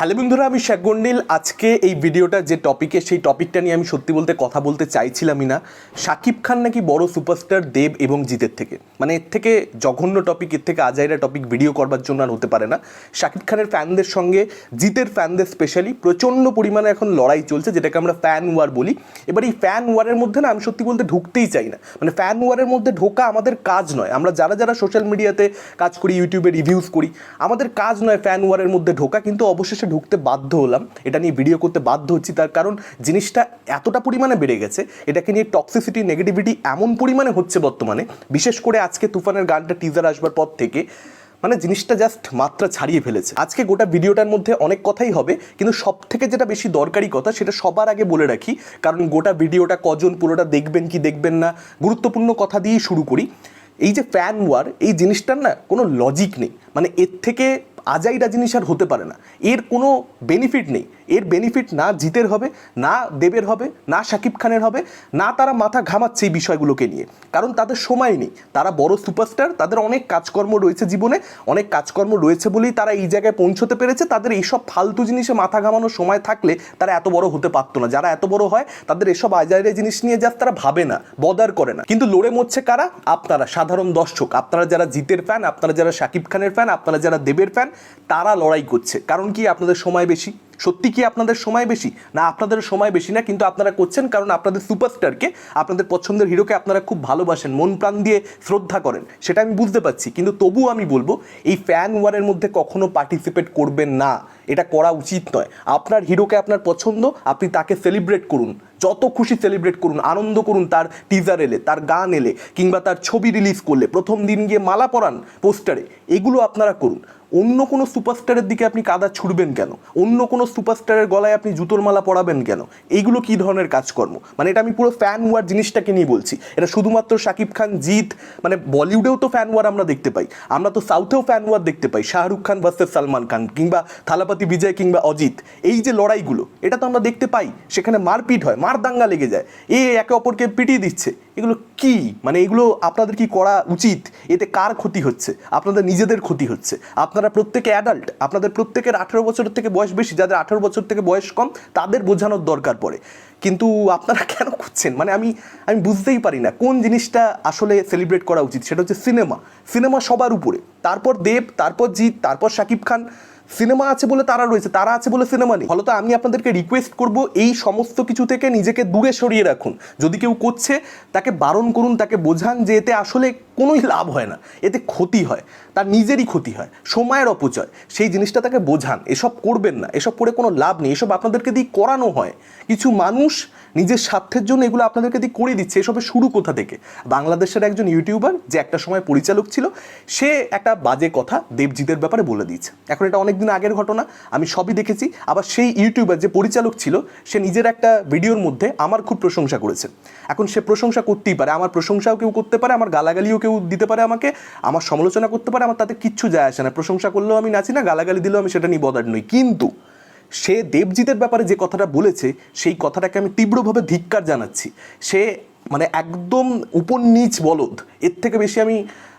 Hello বন্ধুরা, আমি শেখ গন্ডিল। আজকে এই ভিডিওটা যে টপিকে সেই টপিকটা নিয়ে আমি সত্যি বলতে কথা বলতে চাইছিলামই না। শাকিব খান নাকি বড় সুপারস্টার দেব এবং জিতের থেকে। মানে এর থেকে জঘন্য টপিক এর থেকে আজাইরা টপিক ভিডিও করবার জন্য আর হতে পারে না। শাকিব খানের ফ্যানদের সঙ্গে, জিতের ফ্যানদের স্পেশালি প্রচণ্ড পরিমাণে এখন লড়াই চলছে, যেটাকে আমরা ফ্যান ওয়ার বলি। এবার এই ফ্যান ওয়ারের মধ্যে না, আমি সত্যি বলতে ঢুকতেই চাই না। মানে ফ্যান ওয়ারের মধ্যে ঢোকা আমাদের কাজ নয়। আমরা যারা যারা সোশ্যাল মিডিয়াতে কাজ করি ইউটিউবে রিভিউজ করি, আমাদের কাজ নয় ফ্যান ওয়ারের মধ্যে ঢোকা। কিন্তু অবশেষে ঢুকতে বাধ্য হলাম, এটা নিয়ে ভিডিও করতে বাধ্য হচ্ছি তার কারণ জিনিসটা এতটা পরিমাণে বেড়ে গেছে, এটাকে নিয়ে টক্সিসিটি নেগেটিভিটি এমন পরিমাণে হচ্ছে বর্তমানে, বিশেষ করে আজকে তুফানের গানটা টিজার আসবার পর থেকে মানে জিনিসটা জাস্ট মাত্রা ছাড়িয়ে ফেলেছে। আজকে গোটা ভিডিওটার মধ্যে অনেক কথাই হবে, কিন্তু সব থেকে যেটা বেশি দরকারি কথা, সেটা সবার আগে বলে রাখি, কারণ গোটা ভিডিওটা কজন, পুরোটা দেখবেন কি দেখবেন না, গুরুত্বপূর্ণ কথা দিয়েই শুরু করি। এই যে ফ্যান ওয়ার এই জিনিসটার না কোনো লজিক নেই মানে এর থেকে আজাইরা জিনিস আর হতে পারে না। এর কোনো বেনিফিট নেই। এর বেনিফিট না জিতের হবে, না দেবের হবে, না শাকিব খানের হবে, না তারা মাথা ঘামাচ্ছে এই বিষয়গুলোকে নিয়ে। কারণ তাদের সময় নেই। তারা বড় সুপারস্টার তাদের অনেক কাজকর্ম রয়েছে জীবনে, অনেক কাজকর্ম রয়েছে বলেই তারা এই জায়গায় পৌঁছতে পেরেছে। তাদের এইসব ফালতু জিনিসে মাথা ঘামানোর সময় থাকলে তারা এত বড় হতে পারতো না। যারা এত বড় হয়, তাদের এসব আজাইরা জিনিস নিয়ে জাস্ট তারা ভাবে না বদার করে না। কিন্তু লড়ে মরছে কারা? আপনারা, সাধারণ দর্শক, আপনারা যারা জিতের ফ্যান আপনারা যারা শাকিব খানের ফ্যান আপনারা যারা দেবের ফ্যান তারা লড়াই করছে। কারণ কি? আপনাদের সময় বেশি। সত্যি কি আপনাদের সময় বেশি? না, আপনাদের সময় বেশি না, কিন্তু আপনারা করছেন কারণ আপনাদের সুপারস্টারকে আপনাদের পছন্দের হিরোকে আপনারা খুব ভালোবাসেন, মন প্রাণ দিয়ে শ্রদ্ধা করেন, সেটা আমি বুঝতে পারছি। কিন্তু তবুও আমি বলব, এই ফ্যান ওয়ারের মধ্যে কখনো পার্টিসিপেট করবেন না। এটা করা উচিত নয়। আপনার হিরোকে আপনার পছন্দ, আপনি তাকে সেলিব্রেট করুন। যত খুশি সেলিব্রেট করুন, আনন্দ করুন তার টিজার এলে, তার গান এলে, কিংবা তার ছবি রিলিজ করলে, প্রথম দিন গিয়ে মালা পরান পোস্টারে এগুলো আপনারা করুন। অন্য কোনো সুপারস্টারের দিকে আপনি কাদা ছুড়বেন কেন? অন্য কোনো সুপারস্টারের গলায় আপনি জুতোর মালা পরাবেন কেন? এইগুলো কী ধরনের কাজকর্ম? মানে এটা আমি পুরো ফ্যান ওয়ার জিনিসটাকে নিয়ে বলছি। এটা শুধুমাত্র শাকিব খান, জিৎ মানে বলিউডেও তো ফ্যান ওয়ার আমরা দেখতে পাই। আমরা তো সাউথেও ফ্যান ওয়ার দেখতে পাই, শাহরুখ খান ভার্সেস সালমান খান, কিংবা থালাপাতি বিজয় কিংবা অজিত, এই যে লড়াইগুলো, এটা তো আমরা দেখতে পাই, সেখানে মারপিট হয়, মার দাঙ্গা লেগে যায়। এ একে অপরকে পিটিয়ে দিচ্ছে। এগুলো কি? মানে এগুলো আপনাদের কি করা উচিত? এতে কার ক্ষতি হচ্ছে? আপনাদের নিজেদের ক্ষতি হচ্ছে। আপনারা প্রত্যেকে অ্যাডাল্ট আপনাদের প্রত্যেকের আঠেরো বছরের থেকে বয়স বেশি, যাদের আঠেরো বছর থেকে বয়স কম, তাদের বোঝানোর দরকার পড়ে। কিন্তু আপনারা কেন করছেন মানে আমি আমি বুঝতেই পারি না, কোন জিনিসটা আসলে সেলিব্রেট করা উচিত? সেটা হচ্ছে সিনেমা সিনেমা সবার উপরে। তারপর দেব, তারপর জিৎ, তারপর শাকিব খান। সিনেমা আছে বলে তারা রয়েছে, তারা আছে বলে সিনেমা নেই। ফলত আমি আপনাদেরকে রিকোয়েস্ট করব, এই সমস্ত কিছু থেকে নিজেকে দূরে সরিয়ে রাখুন। যদি কেউ করছে, তাকে বারণ করুন, তাকে বোঝান যে এতে আসলে কোনোই লাভ হয় না, এতে ক্ষতি হয়, তার নিজেরই ক্ষতি হয়, সময়ের অপচয়। সেই জিনিসটা তাকে বোঝান, এসব করবেন না, এসব করে কোনো লাভ নেই, এসব আপনাদেরকে দিয়ে করানো হয়। কিছু মানুষ নিজের স্বার্থের জন্য এগুলো আপনাদেরকে দিয়ে করে দিচ্ছে, এসবের শুরু কোথা থেকে? বাংলাদেশের একজন ইউটিউবার, যে একটা সময় পরিচালক ছিল, সে একটা বাজে কথা দেবজিতের ব্যাপারে বলে দিচ্ছে এখন এটা অনেকদিন আগের ঘটনা, আমি সবই দেখেছি। আবার সেই ইউটিউবার যে পরিচালক ছিল, সে নিজের একটা ভিডিওর মধ্যে আমার খুব প্রশংসা করেছে। এখন সে প্রশংসা করতেই পারে, আমার প্রশংসাও কেউ করতে পারে, আমার গালাগালিও কেউ দিতে পারে আমাকে, আমার সমালোচনা করতে পারে, আমার তাতে কিচ্ছু যায় আসে না। প্রশংসা করলেও আমি নাচি না, গালাগালি দিলেও আমি সেটা নিয়ে বদার নই। কিন্তু সে দেবজিতের ব্যাপারে যে কথাটা বলেছে, সেই কথাটাকে আমি তীব্রভাবে ধিক্কার জানাচ্ছি। সে মানে একদম উপর নিচ বলদ, এর থেকে বেশি আমি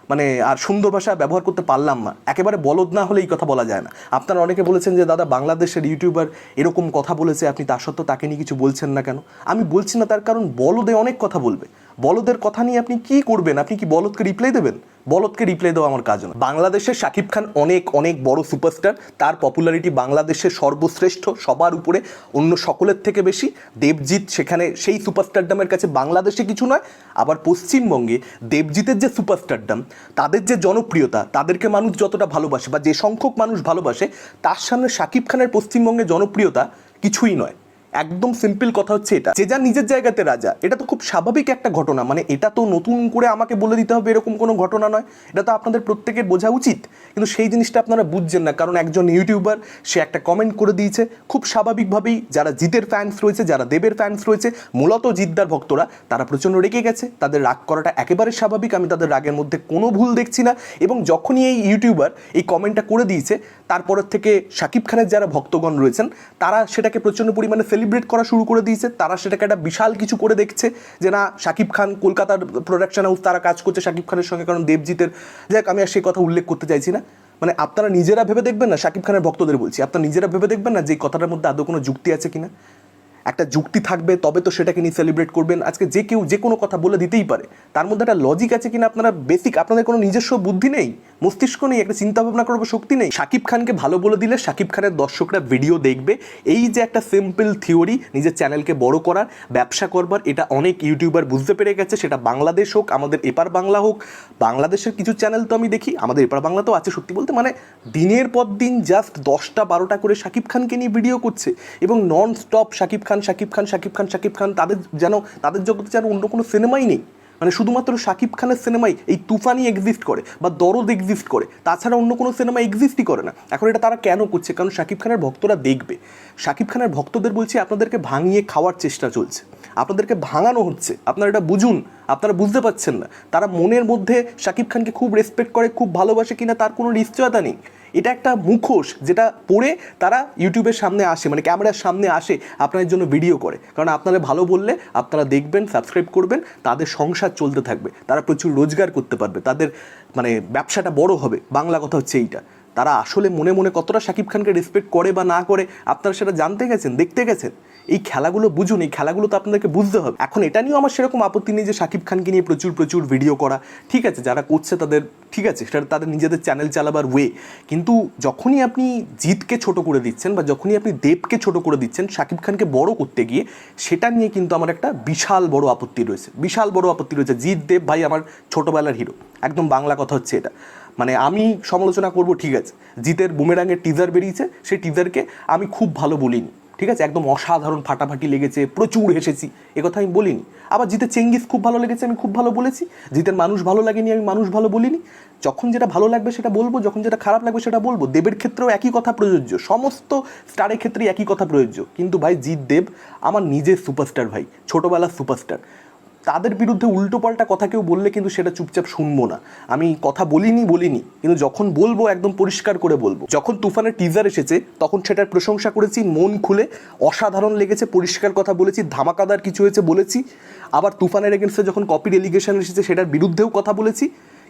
মানে আর সুন্দর ভাষা ব্যবহার করতে পারলাম না। একেবারে বলদ না হলে এই কথা বলা যায় না। আপনারা অনেকে বলেছেন যে, দাদা, বাংলাদেশের ইউটিউবার এরকম কথা বলেছে, আপনি তা সত্ত্বেও তাকে নিয়ে কিছু বলছেন না কেন? আমি বলছি না তার কারণ বলদে অনেক কথা বলবে। বলদের কথা নিয়ে আপনি কি করবেন? আপনি কি বলদকে রিপ্লাই দেবেন? বলদকে রিপ্লাই দেওয়া আমার কাজ না বাংলাদেশের শাকিব খান অনেক অনেক বড় সুপারস্টার তার পপুলারিটি বাংলাদেশের সর্বশ্রেষ্ঠ, সবার উপরে। অন্য সকলের থেকে বেশি দেবজিৎ সেখানে সেই সুপারস্টারডামের কাছে বাংলাদেশে কিছু নয়, আবার পশ্চিমবঙ্গে দেবজিতের যে সুপারস্টারডাম তাদের যে জনপ্রিয়তা, তাদেরকে মানুষ যতটা ভালোবাসে বা যে সংখ্যক মানুষ ভালোবাসে, তার সামনে শাকিব খানের পশ্চিমবঙ্গে জনপ্রিয়তা কিছুই নয়। একদম সিম্পল কথা হচ্ছে এটা। যে যা নিজের জায়গাতে রাজা, এটা তো খুব স্বাভাবিক একটা ঘটনা। মানে এটা তো নতুন করে আমাকে বলে দিতে হবে এরকম কোনো ঘটনা নয়। এটা তো আপনাদের প্রত্যেকের বোঝা উচিত। কিন্তু সেই জিনিসটা আপনারা বুঝছেন না। কারণ একজন ইউটিউবার, সে একটা কমেন্ট করে দিয়েছে। খুব স্বাভাবিকভাবেই যারা জিতের ফ্যান্স রয়েছে, যারা দেবের ফ্যান্স রয়েছে, মূলত জিদ্দার ভক্তরা, তারা প্রচণ্ড রেগে গেছে। তাদের রাগ করাটা একেবারে স্বাভাবিক। আমি তাদের রাগের মধ্যে কোনো ভুল দেখছি না। এবং যখনই এই ইউটিউবার এই কমেন্টটা করে দিয়েছে, তারপরের থেকে শাকিব খানের যারা ভক্তগণ রয়েছেন, তারা সেটাকে প্রচণ্ড পরিমাণে সেলিব্রেট করা শুরু করে দিয়েছে। তারা সেটাকে একটা বিশাল কিছু করে দেখছে যে না, শাকিব খান কলকাতার প্রোডাকশন হাউস তারা কাজ করছে শাকিব খানের সঙ্গে, কারণ দেবজিতের যাক আমি আর সেই কথা উল্লেখ করতে চাইছি না। মানে আপনারা নিজেরা ভেবে দেখবেন না, শাকিব খানের ভক্তদের বলছি, আপনারা নিজেরা ভেবে দেখবেন না যে কথাটার মধ্যে আদৌ কোনো যুক্তি আছে কিনা? একটা যুক্তি থাকবে, তবে তো সেটাকে নিয়ে সেলিব্রেট করবেন। আজকে যে কেউ যে কোনো কথা বলে দিতেই পারে। তার মধ্যে একটা লজিক আছে কিনা আপনারা? বেসিক আপনাদের কোনো নিজস্ব বুদ্ধি নেই? মস্তিষ্ক নেই একটা চিন্তা ভাবনা করার শক্তি নেই। শাকিব খানকে ভালো বলে দিলে শাকিব খানের দর্শকরা ভিডিও দেখবে। এই যে একটা সিম্পল থিওরি নিজের চ্যানেলকে বড় করার, ব্যবসা করবার, এটা অনেক ইউটিউবার বুঝতে পেরে গেছে। সেটা বাংলাদেশ হোক, আমাদের এপার বাংলা হোক, বাংলাদেশের কিছু চ্যানেল তো আমি দেখি, আমাদের এপার বাংলা তো আছে সত্যি বলতে। মানে দিনের পর দিন জাস্ট দশটা, বারোটা করে শাকিব খানকে নিয়ে ভিডিও করছে। এবং নন স্টপ শাকিব খান শাকিব খান শাকিব খান শাকিব খান, তাদের যেন, তাদের জগতে যেন অন্য কোনো সিনেমাই নেই। মানে শুধুমাত্র শাকিব খানের সিনেমাই এই তুফানি এক্সিস্ট করে বা দরদ এক্সিস্ট করে। তাছাড়া অন্য কোনো সিনেমা এক্সিস্টই করে না। এখন এটা তারা কেন করছে? কারণ শাকিব খানের ভক্তরা দেখবে। শাকিব খানের ভক্তদের বলছি, আপনাদেরকে ভাঙিয়ে খাওয়ার চেষ্টা চলছে। আপনাদেরকে ভাঙানো হচ্ছে। আপনারা এটা বুঝুন। আপনারা বুঝতে পারছেন না। তারা মনের মধ্যে শাকিব খানকে খুব রেসপেক্ট করে, খুব ভালোবাসে কিনা তার কোনো নিশ্চয়তা নেই। এটা একটা মুখোশ যেটা পরে তারা ইউটিউবের সামনে আসে মানে ক্যামেরার সামনে আসে আপনাদের জন্য ভিডিও করে। কারণ আপনারা ভালো বললে আপনারা দেখবেন সাবস্ক্রাইব করবেন, তাদের সংসার চলতে থাকবে। তারা প্রচুর রোজগার করতে পারবে। তাদের মানে ব্যবসাটা বড় হবে। বাংলা কথা হচ্ছে এইটা। তারা আসলে মনে মনে কতটা শাকিব খানকে রেসপেক্ট করে বা না করে, আপনারা সেটা জানতে গেছেন, দেখতে গেছেন। এই খেলাগুলো বুঝুন, এই খেলাগুলো তো আপনাদেরকে বুঝতে হবে। এখন এটা নিয়েও আমার সেরকম আপত্তি নেই যে শাকিব খানকে নিয়ে প্রচুর প্রচুর ভিডিও করা। ঠিক আছে, যারা করছে তাদের, ঠিক আছে, সেটা তাদের নিজেদের চ্যানেল চালাবার ওয়ে কিন্তু যখনই আপনি জিতকে ছোট করে দিচ্ছেন বা যখনই আপনি দেবকে ছোট করে দিচ্ছেন শাকিব খানকে বড় করতে গিয়ে, সেটা নিয়ে কিন্তু আমার একটা বিশাল বড় আপত্তি রয়েছে। বিশাল বড় আপত্তি রয়েছে। জিৎ দেব ভাই আমার ছোটবেলার হিরো একদম বাংলা কথা হচ্ছে এটা। মানে আমি সমালোচনা করব, ঠিক আছে। জিতের বুমেরাঙের টিজার বেরিয়েছে। সেই টিজারকে আমি খুব ভালো বলিনি। ঠিক আছে? একদম অসাধারণ ফাটাফাটি লেগেছে, প্রচুর হেসেছি। কথা আমি বলিনি। আবার জিতে চেঙ্গিস খুব ভালো লেগেছে, আমি খুব ভালো বলেছি। জিতের মানুষ ভালো লাগেনি, আমি মানুষ ভালো বলিনি। যখন যেটা ভালো লাগবে সেটা বলব, যখন যেটা খারাপ লাগবে সেটা বলব। দেবের ক্ষেত্রেও একই কথা প্রযোজ্য। সমস্ত স্টারের ক্ষেত্রে একই কথা প্রযোজ্য। কিন্তু ভাই জিৎ দেব আমার নিজের সুপারস্টার ভাই, ছোটোবেলার সুপারস্টার তাদের বিরুদ্ধে উল্টোপাল্টা কথা কেউ বললে কিন্তু সেটা চুপচাপ শুনব না। আমি কথা বলিনি বলিনি, কিন্তু যখন বলব একদম পরিষ্কার করে বলব। যখন তুফানের টিজার এসেছে, তখন সেটার প্রশংসা করেছি, মন খুলে, অসাধারণ লেগেছে, পরিষ্কার কথা বলেছি, ধামাকাদার কিছু হয়েছে বলেছি। আবার তুফানের এগেনস্টে যখন কপি ডেলিগেশন এসেছে, সেটার বিরুদ্ধেও কথা বলেছি।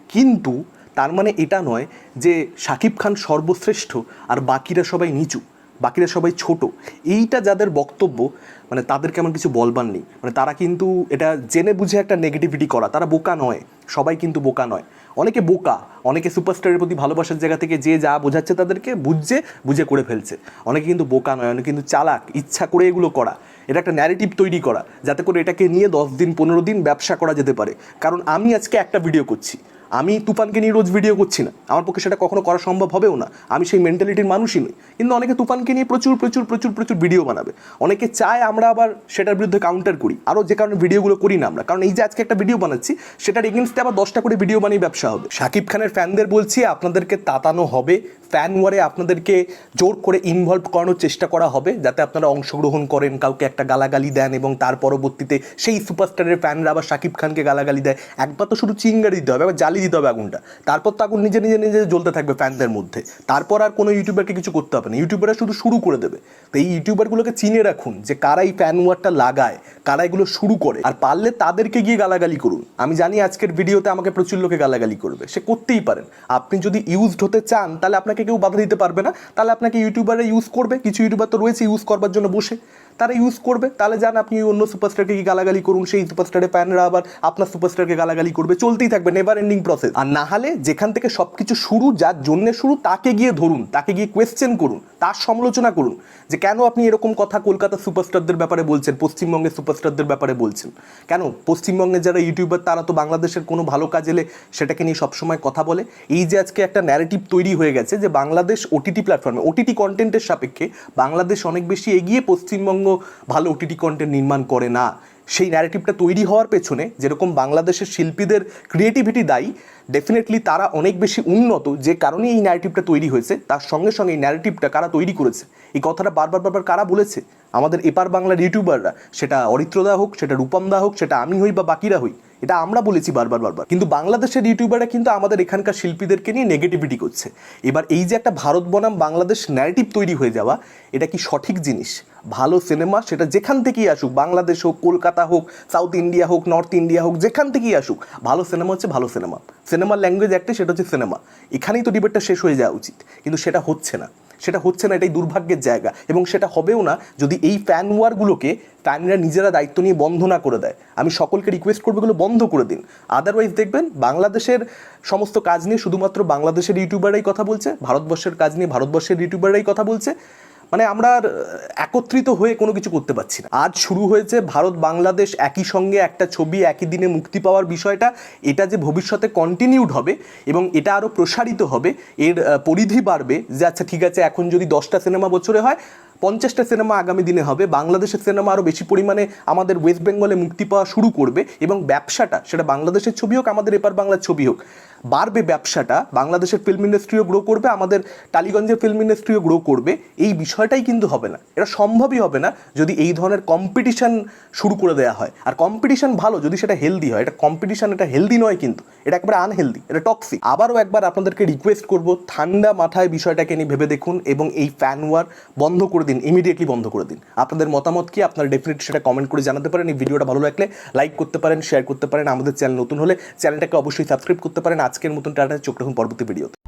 কিন্তু তার মানে এটা নয় যে শাকিব খান সর্বশ্রেষ্ঠ আর বাকিরা সবাই নিচু। বাকিরা সবাই ছোট। এইটা যাদের বক্তব্য মানে তাদেরকে আমার কিছু বলবার নেই। মানে তারা কিন্তু এটা জেনে বুঝে একটা নেগেটিভিটি করা। তারা বোকা নয়। সবাই কিন্তু বোকা নয়। অনেকে বোকা, অনেকে সুপারস্টারের প্রতি ভালোবাসার জায়গা থেকে যে যা বোঝাচ্ছে তাদেরকে বুঝছে বুঝে করে ফেলছে। অনেকে কিন্তু বোকা নয়, অনেকে কিন্তু চালাক, ইচ্ছা করে এগুলো করা। এটা একটা ন্যারেটিভ তৈরি করা, যাতে করে এটাকে নিয়ে দশ দিন, পনেরো দিন ব্যবসা করা যেতে পারে। কারণ আমি আজকে একটা ভিডিও করছি। আমি তুফানকে নিয়ে রোজ ভিডিও করছি না। আমার পক্ষে সেটা কখনো করা সম্ভব হবেও না। আমি সেই মেন্টালিটির মানুষই নই। কিন্তু অনেকে তুফানকে নিয়ে প্রচুর প্রচুর প্রচুর প্রচুর ভিডিও বানাবে। অনেকে চায় আমরা আবার সেটার বিরুদ্ধে কাউন্টার করি। আরও যে কারণে ভিডিওগুলো করি না আমরা। কারণ এই যে আজকে একটা ভিডিও বানাচ্ছি, সেটার এগেনস্টে আবার দশটা করে ভিডিও বানিয়ে ব্যবসা হবে। শাকিব খানের ফ্যানদের বলছি, আপনাদেরকে তাতানো হবে। ফ্যান ওয়ারে আপনাদেরকে জোর করে ইনভলভ করানোর চেষ্টা করা হবে, যাতে আপনারা অংশগ্রহণ করেন, কাউকে একটা গালাগালি দেন এবং তার পরবর্তীতে সেই সুপারস্টারের ফ্যানরা আবার শাকিব খানকে গালাগালি দেয়। একবার তো শুধু চিঙ্গারি দিতে হবে, একবার জ্বালিয়ে দিতে হবে আগুনটা। তারপর তো আগুন নিজে নিজে নিজে জ্বলতে থাকবে ফ্যানদের মধ্যে। তারপর আর কোনো ইউটিউবারকে কিছু করতে হবে না। ইউটিউবাররা শুধু শুরু করে দেবে। তো এই ইউটিউবারগুলোকে চিনে রাখুন যে কারা এই ফ্যান ওয়ারটা লাগায়, কারা এগুলো শুরু করে। আর পারলে তাদেরকে গিয়ে গালাগালি করুন। আমি জানি আজকের ভিডিওতে আমাকে প্রচুর লোকে গালাগালি করবে। সে করতেই পারেন। আপনি যদি ইউজড হতে চান, তাহলে আপনাকে কেউ বাধা দিতে পারবে না। তাহলে আপনাকে ইউটিউবারে ইউজ করবে, কিছু ইউটিউবার তো রয়েছে ইউজ করবার জন্য বসে। তারা ইউজ করবে। তাহলে যান আপনি অন্য সুপারস্টারকে কি গালাগালি করুন, সেই সুপারস্টারের ফ্যানরা আবার আপনার সুপারস্টারকে গালাগালি করবে, চলতেই থাকবে নেভার এন্ডিং প্রসেস আর না হলে যেখান থেকে সব কিছু শুরু, যার জন্য শুরু, তাকে গিয়ে ধরুন, তাকে গিয়ে কোয়েশ্চেন করুন, তার সমালোচনা করুন যে কেন আপনি এরকম কথা কলকাতার সুপারস্টারদের ব্যাপারে বলছেন, পশ্চিমবঙ্গের সুপারস্টারদের ব্যাপারে বলছেন? কেন? পশ্চিমবঙ্গের যারা ইউটিউবার তারা তো বাংলাদেশের কোনো ভালো কাজ এলে সেটাকে নিয়ে সবসময় কথা বলে। এই যে আজকে একটা ন্যারেটিভ তৈরি হয়ে গেছে যে বাংলাদেশ ওটিটি প্ল্যাটফর্মে ওটিটি কন্টেন্টের সাপেক্ষে বাংলাদেশ অনেক বেশি এগিয়ে পশ্চিমবঙ্গ ভালো ওটিটি কন্টেন্ট নির্মাণ করে না। সেই ন্যারেটিভটা তৈরি হওয়ার পেছনে যেরকম বাংলাদেশের শিল্পীদের ক্রিয়েটিভিটি দায়ী ডেফিনেটলি তারা অনেক বেশি উন্নত যে কারণে এই ন্যারেটিভটা তৈরি হয়েছে, তার সঙ্গে সঙ্গে এই ন্যারেটিভটা কারা তৈরি করেছে? এই কথাটা বারবার বারবার কারা বলেছে? আমাদের এপার বাংলার ইউটিউবাররা, সেটা অরিত্রদা হোক, সেটা রূপমদা হোক, সেটা আমি হই বা বাকিরা হই, এটা আমরা বলেছি বারবার বারবার। কিন্তু বাংলাদেশের ইউটিউবাররা কিন্তু আমাদের এখানকার শিল্পীদেরকে নিয়ে নেগেটিভিটি করছে। এবার এই যে একটা ভারত বনাম বাংলাদেশ ন্যারেটিভ তৈরি হয়ে যাওয়া, এটা কি সঠিক জিনিস? ভালো সিনেমা সেটা যেখান থেকেই আসুক, বাংলাদেশ হোক, কলকাতা হোক সাউথ ইন্ডিয়া হোক নর্থ ইন্ডিয়া হোক, যেখান থেকেই আসুক, ভালো সিনেমা হচ্ছে ভালো সিনেমা। সিনেমার ল্যাঙ্গুয়েজ একটা সেটা হচ্ছে সিনেমা। এখানেই তো ডিবেটটা শেষ হয়ে যাওয়া উচিত। কিন্তু সেটা হচ্ছে না। সেটা হচ্ছে না, এটাই দুর্ভাগ্যের জায়গা। এবং সেটা হবেও না যদি এই ফ্যান ওয়ারগুলোকে ফ্যানরা নিজেরা দায়িত্ব নিয়ে বন্ধ না করে দেয়। আমি সকলকে রিকোয়েস্ট করব এগুলো বন্ধ করে দিন। আদারওয়াইজ দেখবেন, বাংলাদেশের সমস্ত কাজ নিয়ে শুধুমাত্র বাংলাদেশের ইউটিউবাররাই কথা বলছে, ভারতবর্ষের কাজ নিয়ে ভারতবর্ষের ইউটিউবাররাই কথা বলছে। মানে আমরা একত্রিত হয়ে কোনো কিছু করতে পারছি না। আজ শুরু হয়েছে ভারত বাংলাদেশ একই সঙ্গে একটা ছবি একই দিনে মুক্তি পাওয়ার বিষয়টা। এটা যে ভবিষ্যতে কন্টিনিউড হবে এবং এটা আরও প্রসারিত হবে, এর পরিধি বাড়বে যে আচ্ছা ঠিক আছে, এখন যদি দশটা সিনেমা বছরে হয়, পঞ্চাশটা সিনেমা আগামী দিনে হবে, বাংলাদেশের সিনেমা আরও বেশি পরিমাণে আমাদের ওয়েস্ট বেঙ্গলে মুক্তি পাওয়া শুরু করবে এবং ব্যবসাটা, সেটা বাংলাদেশের ছবি হোক, আমাদের এপার বাংলার ছবি হোক বাড়বে ব্যবসাটা, বাংলাদেশের ফিল্ম ইন্ডাস্ট্রিও গ্রো করবে, আমাদের টালিগঞ্জের ফিল্ম ইন্ডাস্ট্রিও গ্রো করবে, এই বিষয়টাই কিন্তু হবে না। এটা সম্ভবই হবে না যদি এই ধরনের কম্পিটিশান শুরু করে দেওয়া হয়। আর কম্পিটিশান ভালো যদি সেটা হেলদি হয়। এটা কম্পিটিশান এটা হেলদি নয় কিন্তু। এটা একবারে আনহেলদি এটা টক্সিক আবারও একবার আপনাদেরকে রিকোয়েস্ট করব, ঠান্ডা মাথায় বিষয়টাকে নিয়ে ভেবে দেখুন এবং এই ফ্যান ওয়ার বন্ধ করে দিন ইমিডিয়েটলি বন্ধ করে দিন। আপনাদের মতামত কি? আপনারা ডেফিনেটলি সেটা কমেন্ট করে জানাতে পারেন। এই ভিডিওটা ভালো লাগলে লাইক করতে পারেন শেয়ার করতে পারেন। আমাদের চ্যানেল নতুন হলে চ্যানেলটাকে অবশ্যই সাবস্ক্রাইব করতে পারেন। আজকের মতন টাটা চোখ রাখুন পরবর্তী ভিডিওতে।